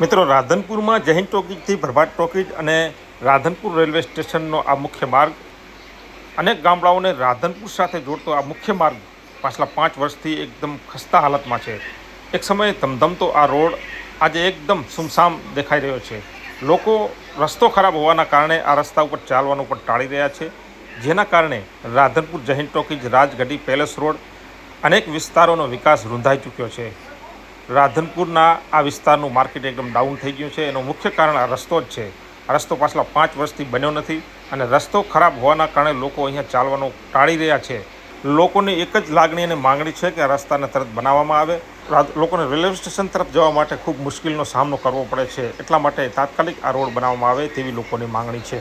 મિત્રો, રાધનપુરમાં જૈન ટોકીજથી પ્રભાત ટોકીજ અને રાધનપુર રેલવે સ્ટેશનનો આ મુખ્ય માર્ગ અનેક ગામડાઓને રાધનપુર સાથે જોડતો આ મુખ્ય માર્ગ પાછલા પાંચ વર્ષથી એકદમ ખસ્તા હાલતમાં છે. એક સમયે ધમધમતો આ રોડ આજે એકદમ સુમસામ દેખાઈ રહ્યો છે. લોકો રસ્તો ખરાબ હોવાના કારણે આ રસ્તા ઉપર ચાલવાનું પણ ટાળી રહ્યા છે. જેના કારણે Radhanpur Jain talkies Rajgadhi palace road અનેક વિસ્તારોનો વિકાસ રૂંધાઈ ચૂક્યો છે. રાધનપુરના આ વિસ્તારનું માર્કેટ એકદમ ડાઉન થઈ ગયું છે. એનું મુખ્ય કારણ આ રસ્તો જ છે. આ રસ્તો પાછલા પાંચ વર્ષથી બન્યો નથી અને રસ્તો ખરાબ હોવાના કારણે લોકો અહીંયા ચાલવાનું ટાળી રહ્યા છે. લોકોની એક જ લાગણી અને માંગણી છે કે આ રસ્તાને તરત બનાવવામાં આવે. લોકોને રેલવે સ્ટેશન તરફ જવા માટે ખૂબ મુશ્કેલીનો સામનો કરવો પડે છે. એટલા માટે તાત્કાલિક આ રોડ બનાવવામાં આવે તેવી લોકોની માંગણી છે.